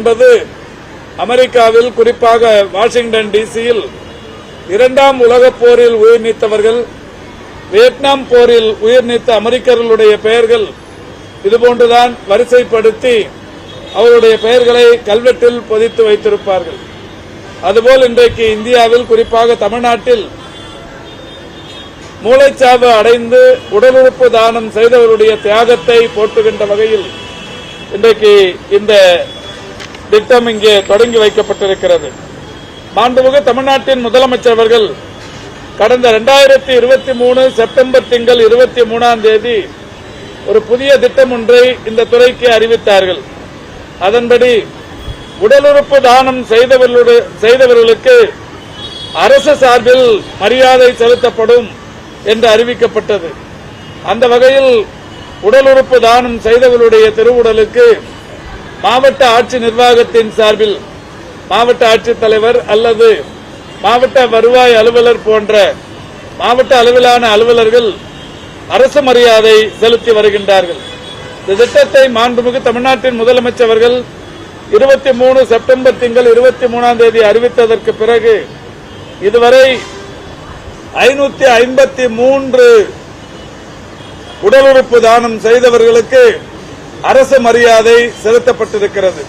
என்பது அமெரிக்காவில் குறிப்பாக வாஷிங்டன் டிசியில் இரண்டாம் உலகப் போரில் உயிர் நீத்தவர்கள் வியட்நாம் போரில் உயிர் நீத்த அமெரிக்கர்களுடைய பெயர்கள் இதுபோன்றுதான் வரிசைப்படுத்தி அவருடைய பெயர்களை கல்வெட்டில் பொதித்து வைத்திருப்பார்கள். அதுபோல் இன்றைக்கு இந்தியாவில் குறிப்பாக தமிழ்நாட்டில் மூளைச்சாவு அடைந்து உடல் உறுப்பு தானம் செய்தவருடைய தியாகத்தை போட்டுகின்ற வகையில் இன்றைக்கு இந்த திட்டம் இங்கே தொடங்கி வைக்கப்பட்டிருக்கிறது. மாண்புமிகு தமிழ்நாட்டின் முதலமைச்சர் அவர்கள் கடந்த இரண்டாயிரத்தி இருபத்தி மூணு செப்டம்பர் திங்கள் இருபத்தி மூணாம் தேதி ஒரு புதிய திட்டம் ஒன்றை இந்த துறைக்கு அறிவித்தார்கள். அதன்படி உடல் உறுப்பு தானம் செய்தவர்களுக்கு அரசு சார்பில் மரியாதை செலுத்தப்படும் என்று அறிவிக்கப்பட்டது. அந்த வகையில் உடல் உறுப்பு தானம் செய்தவர்களுடைய திருவுடலுக்கு மாவட்ட ஆட்சி நிர்வாகத்தின் சார்பில் மாவட்ட ஆட்சித்தலைவர் அல்லது மாவட்ட வருவாய் அலுவலர் போன்ற மாவட்ட அளவிலான அலுவலர்கள் அரசு மரியாதை செலுத்தி வருகின்றார்கள். இந்த திட்டத்தை மாண்புமிகு தமிழ்நாட்டின் முதலமைச்சர்கள் இருபத்தி மூணு செப்டம்பர் திங்கள் இருபத்தி மூணாம் தேதி அறிவித்ததற்கு பிறகு இதுவரை ஐநூத்தி ஐம்பத்தி மூன்று உடல் உறுப்பு தானம் செய்தவர்களுக்கு அரசு மரியாதை செலுத்தப்பட்டிருக்கிறது.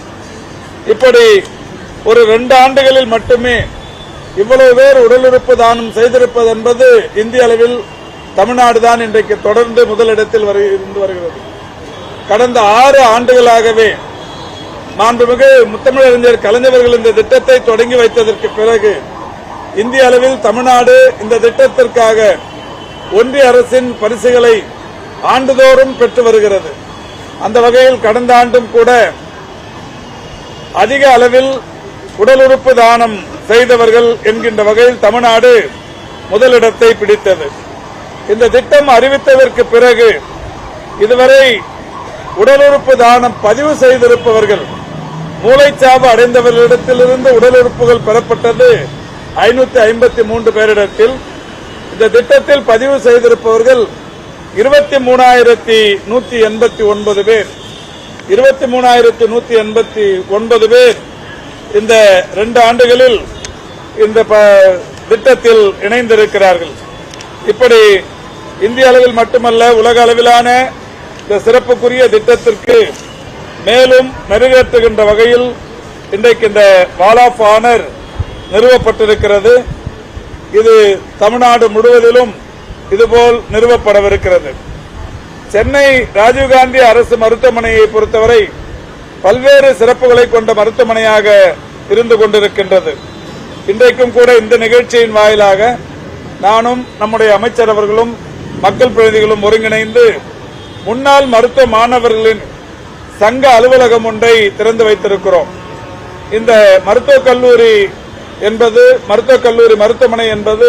இப்படி ஒரு ரெண்டு ஆண்டுகளில் மட்டுமே இவ்வளவு பேர் உடலிருப்பு தானம் செய்திருப்பது என்பது இந்திய அளவில் தமிழ்நாடு தான் இன்றைக்கு தொடர்ந்து முதலிடத்தில் இருந்து வருகிறது. கடந்த ஆறு ஆண்டுகளாகவே மாண்புமிகு முத்தமிழறிஞர் கலைஞர்கள் இந்த திட்டத்தை தொடங்கி வைத்ததற்கு பிறகு இந்திய அளவில் தமிழ்நாடு இந்த திட்டத்திற்காக ஒன்றிய அரசின் பரிசுகளை ஆண்டுதோறும் பெற்று வருகிறது. அந்த வகையில் கடந்த ஆண்டும் கூட அதிக அளவில் உடல் உறுப்பு தானம் செய்தவர்கள் என்கின்ற வகையில் தமிழ்நாடு முதலிடத்தை பிடித்தது. இந்த திட்டம் அறிவித்ததற்கு பிறகு இதுவரை உடல் உறுப்பு தானம் பதிவு செய்திருப்பவர்கள் மூளைச்சாவு அடைந்தவர்களிடத்திலிருந்து உடல் உறுப்புகள் பெறப்பட்டது ஐநூத்தி ஐம்பத்தி மூன்று பேரிடத்தில். இந்த திட்டத்தில் பதிவு செய்திருப்பவர்கள் இருபத்தி மூணாயிரத்தி நூத்தி எண்பத்தி ஒன்பது பேர். இருபத்தி மூணாயிரத்தி நூத்தி எண்பத்தி ஒன்பது பேர் இந்த ரெண்டு ஆண்டுகளில் இந்த ப- திட்டத்தில் இணைந்திருக்கிறார்கள். இப்படி இந்திய அளவில் மட்டுமல்ல உலக அளவிலான இந்த சிறப்புக்குரிய திட்டத்திற்கு மேலும் மெருகேற்றுகின்ற வகையில் இன்றைக்கு இந்த வால் ஆஃப் ஆனர் நிறுவப்பட்டிருக்கிறது. இது தமிழ்நாடு முழுவதிலும் இதுபோல் நிறுவப்படவிருக்கிறது. சென்னை ராஜீவ்காந்தி அரசு மருத்துவமனையை பொறுத்தவரை பல்வேறு சிறப்புகளை கொண்ட மருத்துவமனையாக இருந்து கொண்டிருக்கின்றது. இன்றைக்கும் கூட இந்த நிகழ்ச்சியின் வாயிலாக நானும் நம்முடைய அமைச்சர் அவர்களும் மக்கள் பிரதிநிதிகளும் ஒருங்கிணைந்து முன்னாள் மருத்துவ மாணவர்களின் சங்க அலுவலகம் ஒன்றை திறந்து வைத்திருக்கிறோம். இந்த மருத்துவக் கல்லூரி என்பது மருத்துவக் கல்லூரி மருத்துவமனை என்பது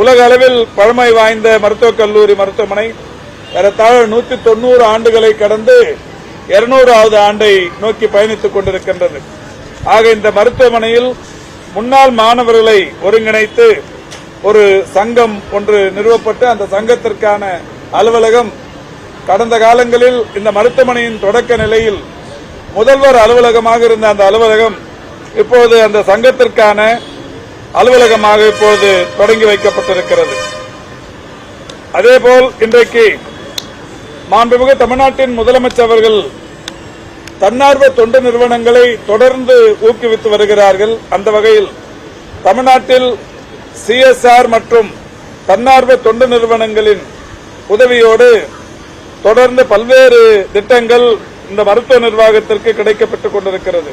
உலக அளவில் பழமை வாய்ந்த மருத்துவக் கல்லூரி மருத்துவமனை ஏறத்தாழ நூத்தி தொண்ணூறு ஆண்டுகளை கடந்து இருநூறாவது ஆண்டை நோக்கி பயணித்துக் கொண்டிருக்கின்றது. ஆக இந்த மருத்துவமனையில் முன்னாள் மாணவர்களை ஒருங்கிணைத்து ஒரு சங்கம் ஒன்று நிறுவப்பட்டு அந்த சங்கத்திற்கான அலுவலகம் கடந்த காலங்களில் இந்த மருத்துவமனையின் தொடக்க நிலையில் முதல்வர் அலுவலகமாக இருந்த அந்த அலுவலகம் இப்போது அந்த சங்கத்திற்கான அலுவலகமாக இப்போது தொடங்கி வைக்கப்பட்டிருக்கிறது. அதேபோல் இன்றைக்கு மாண்புமிகு தமிழ்நாட்டின் முதலமைச்சர் அவர்கள் தன்னார்வ தொண்டு நிறுவனங்களை தொடர்ந்து ஊக்குவித்து வருகிறார்கள். அந்த வகையில் தமிழ்நாட்டில் சிஎஸ்ஆர் மற்றும் தன்னார்வ தொண்டு நிறுவனங்களின் உதவியோடு தொடர்ந்து பல்வேறு திட்டங்கள் இந்த மருத்துவ நிர்வாகத்திற்கு கிடைக்கப்பட்டுக் கொண்டிருக்கிறது.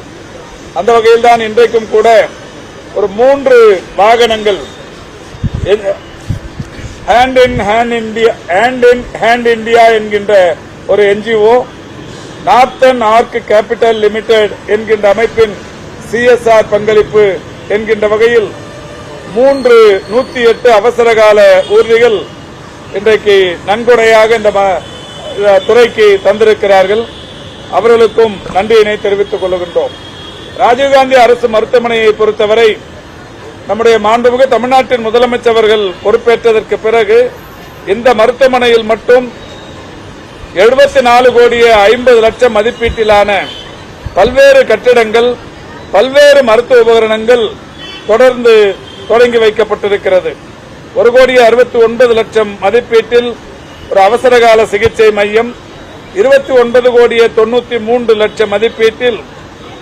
அந்த வகையில் தான் இன்றைக்கும் கூட ஒரு மூன்று வாகனங்கள். Hand in hand India hand in hand India என்கின்ற ஒரு NGO Northern Arc Capital Limited என்கின்ற அமைப்பின் சிஎஸ்ஆர் பங்களிப்பு என்கின்ற வகையில் மூன்று நூத்தி எட்டு அவசரகால ஊர்திகள் இன்றைக்கு நன்கொடையாக இந்த ம- துறைக்கு தந்திருக்கிறார்கள். அவர்களுக்கும் நன்றியினை தெரிவித்துக் கொள்கின்றோம். ராஜீவ்காந்தி அரசு மருத்துவமனையை பொறுத்தவரை நம்முடைய மாண்புமிகு தமிழ்நாட்டின் முதலமைச்சர் அவர்கள் பொறுப்பேற்றதற்கு பிறகு இந்த மருத்துவமனையில் மட்டும் எழுபத்தி நாலு கோடியே ஐம்பது லட்சம் மதிப்பீட்டிலான பல்வேறு கட்டிடங்கள் பல்வேறு மருத்துவ உபகரணங்கள் தொடர்ந்து தொடங்கி வைக்கப்பட்டிருக்கிறது. ஒரு கோடியே அறுபத்தி ஒன்பது லட்சம் மதிப்பீட்டில் ஒரு அவசரகால சிகிச்சை மையம் இருபத்தி ஒன்பது கோடியே தொண்ணூத்தி மூன்று லட்சம் மதிப்பீட்டில்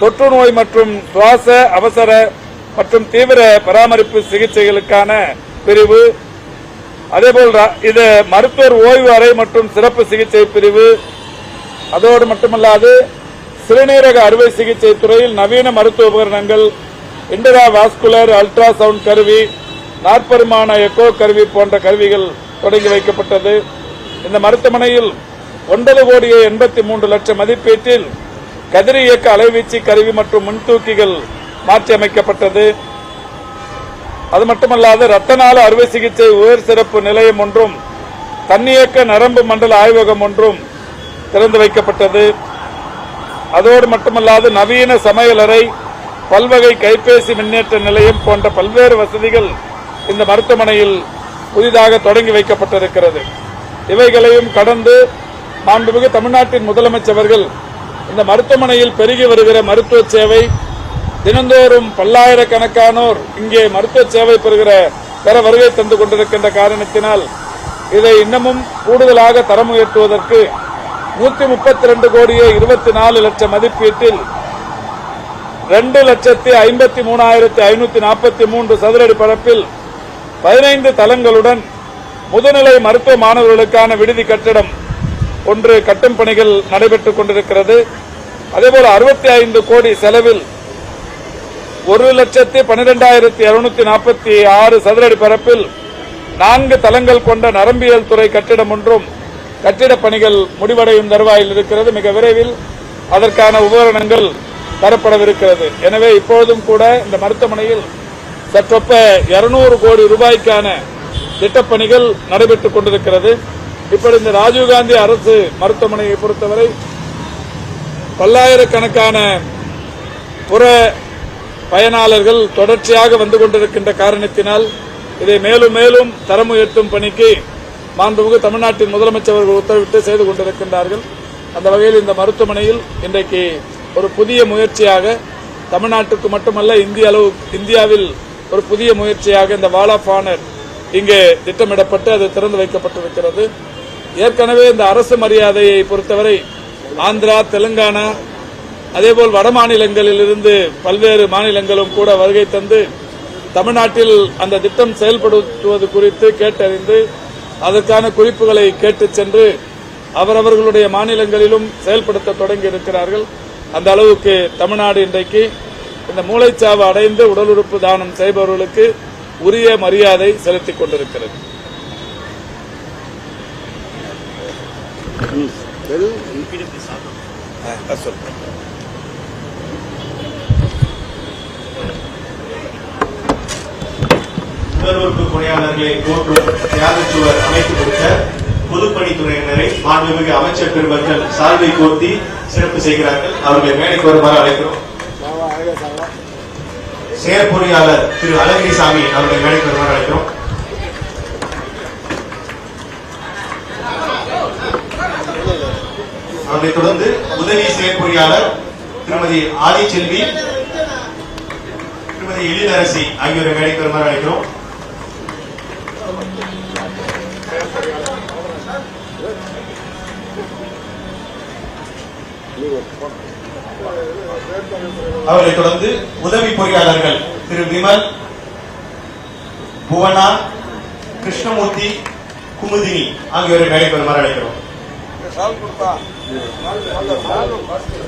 தொற்று நோய் மற்றும் சுவாச அவசர மற்றும் தீவிர பராமரிப்பு சிகிச்சைகளுக்கான பிரிவு. அதேபோல் இது மருத்துவர் ஓய்வு அறை மற்றும் சிறப்பு சிகிச்சை பிரிவு. அதோடு மட்டுமல்லாது சிறுநீரக அறுவை சிகிச்சை துறையில் நவீன மருத்துவ உபகரணங்கள் இண்டிரா வாஸ்குலர் அல்ட்ராசவுண்ட் கருவி நாற்பருமான எக்கோ கருவி போன்ற கருவிகள் தொடங்கி வைக்கப்பட்டது. இந்த மருத்துவமனையில் ஒன்பது கோடியே எண்பத்தி மூன்று லட்சம் மதிப்பீட்டில் கதிர் இயக்க அலைவீச்சு கருவி மற்றும் முன்தூக்கிகள் மாற்றியமைக்கப்பட்டது. அது மட்டுமல்லாது ரத்த நாள அறுவை சிகிச்சை உயர் சிறப்பு நிலையம் ஒன்றும் தன்னியக்க நரம்பு மண்டல ஆய்வகம் ஒன்றும் திறந்து வைக்கப்பட்டது. அதோடு மட்டுமல்லாது நவீன சமையலறை பல்வகை கைபேசி மின்னேற்ற நிலையம் போன்ற பல்வேறு வசதிகள் இந்த மருத்துவமனையில் புதிதாக தொடங்கி வைக்கப்பட்டிருக்கிறது. இவைகளையும் கடந்து மாண்புமிகு தமிழ்நாட்டின் முதலமைச்சர்கள் இந்த மருத்துவமனையில் பெருகி வருகிற மருத்துவ சேவை தினந்தோறும் பல்லாயிரக்கணக்கானோர் இங்கே மருத்துவ சேவை பெறுகிற பெற வருகை தந்து கொண்டிருக்கின்ற காரணத்தினால் இதை இன்னமும் கூடுதலாக தரம் உயர்த்துவதற்கு நூத்தி முப்பத்தி ரெண்டு கோடியே இருபத்தி நாலு லட்சம் மதிப்பீட்டில் ரெண்டு லட்சத்தி ஐம்பத்தி மூணாயிரத்தி ஐநூத்தி நாற்பத்தி மூன்று சதுரடி பரப்பில் பதினைந்து தளங்களுடன் முதுநிலை மருத்துவ மாணவர்களுக்கான விடுதி கட்டிடம் ஒன்று கட்டும் பணிகள் நடைபெற்றுக் கொண்டிருக்கிறது. அதேபோல அறுபத்தி ஐந்து கோடி செலவில் ஒரு லட்சத்தி பன்னிரெண்டாயிரத்தி இருநூத்தி நாற்பத்தி ஆறு சதுரடி பரப்பில் நான்கு தளங்கள் கொண்ட நரம்பியல் துறை கட்டிடம் ஒன்றும் கட்டிடப் பணிகள் முடிவடையும் தருவாயில் இருக்கிறது. மிக விரைவில் அதற்கான உபகரணங்கள் தரப்படவிருக்கிறது. எனவே இப்பொழுதும் கூட இந்த மருத்துவமனையில் சற்றொப்ப 200 கோடி ரூபாய்க்கான திட்டப்பணிகள் நடைபெற்றுக் கொண்டிருக்கிறது. இப்படி இந்த ராஜீவ்காந்தி அரசு மருத்துவமனையை பொறுத்தவரை பல்லாயிரக்கணக்கான புற பயனாளர்கள் தொடர்ச்சியாக வந்து கொண்டிருக்கின்ற காரணத்தினால் இதை மேலும் மேலும் தரம் உயர்த்தும் பணிக்கு மாண்புமிகு தமிழ்நாட்டின் முதலமைச்சர் அவர்கள் உத்தரவிட்டு செய்து கொண்டிருக்கின்றார்கள். அந்த வகையில் இந்த மருத்துவமனையில் இன்றைக்கு ஒரு புதிய முயற்சியாக தமிழ்நாட்டுக்கு மட்டுமல்ல இந்திய அளவு இந்தியாவில் ஒரு புதிய முயற்சியாக இந்த வால் ஆஃப் ஆனர் இங்கே திட்டமிடப்பட்டு அது திறந்து வைக்கப்பட்டிருக்கிறது. ஏற்கனவே இந்த அரசு மரியாதையை பொறுத்தவரை ஆந்திரா தெலுங்கானா அதேபோல் வட மாநிலங்களில் இருந்து பல்வேறு மாநிலங்களும் கூட வருகை தந்து தமிழ்நாட்டில் அந்த திட்டம் செயல்படுத்துவது குறித்து கேட்டறிந்து அதற்கான குறிப்புகளை கேட்டுச் சென்று அவரவர்களுடைய மாநிலங்களிலும் செயல்படுத்த தொடங்கி இருக்கிறார்கள் அந்த அளவுக்கு தமிழ்நாடு இன்றைக்கு இந்த மூளைச்சாவு அடைந்து உடல் உறுப்பு தானம் செய்பவர்களுக்கு உரிய மரியாதை செலுத்திக் கொண்டிருக்கிறது. சொல்றேன். நுகர்வோருக்கு பணியாளர்களை போற்றும் தியாகச்சுவர் அமைத்து கொடுத்த பொதுப்பணித்துறையினரை மாண்புமிகு அமைச்சர் பெருமக்கள் சால்வை கோர்த்தி சிறப்பு செய்கிறார்கள். அவர்களை மேடைக்கு வருமாறு அழைக்கிறோம். செயற்பொறியாளர் திரு அழகிரிசாமி அவர்களை மேடைக்கு வருமாறு அழைக்கிறோம். அவர்களை தொடர்ந்து உதவி செயற்பொறியாளர் திருமதி ஆதிச்செல்வி திருமதி எழிலரசி ஆகியோரை மேடைக்கு வருமாறு அழைக்கிறோம். அவரை தொடர்ந்து உதவி பொறியாளர்கள் திரு விமல் புவனா கிருஷ்ணமூர்த்தி குமுதினி ஆகியோரை மேடைக்கு வருமாறு அழைக்கிறோம். Salud, Salud, Salud, Salud, Salud,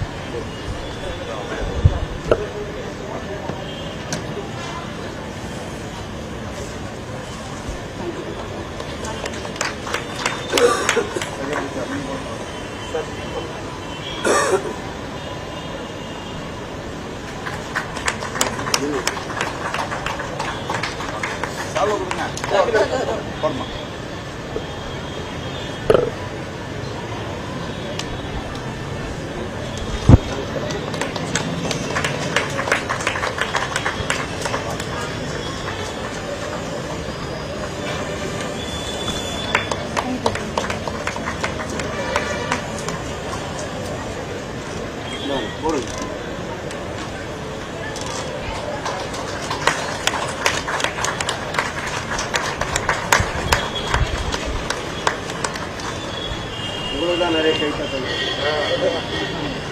Forma.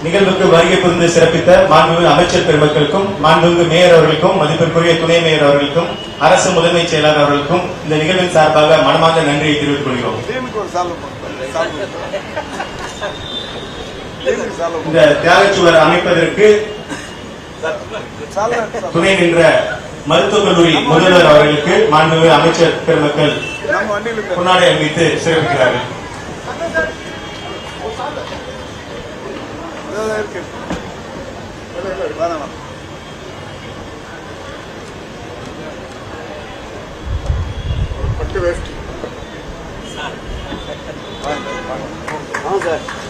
நிகழ்வுக்கு வருகை புரிந்து சிறப்பித்த மாண்புமிகு அமைச்சர் பெருமக்களுக்கும் மாண்புமிகு மேயர் அவர்களுக்கும் மதிப்பிற்குரிய துணை மேயர் அவர்களுக்கும் அரசு முதன்மை செயலாளர் அவர்களுக்கும் இந்த நிகழ்வின் சார்பாக மனமார்ந்த நன்றியை தெரிவித்துக் கொள்கிறோம். இந்த தியாகச்சுவர் அமைப்பதற்கு துணை நின்ற மருத்துவக் கல்லூரி முதல்வர் அவர்களுக்கு மாண்புமிகு அமைச்சர் பெருமக்கள் கொண்டாடை அளித்து சிறப்பிக்கிறார்கள். Orada erken. Öyle gör. Bana bak. Bakıyor eski. Hangi? Hangi?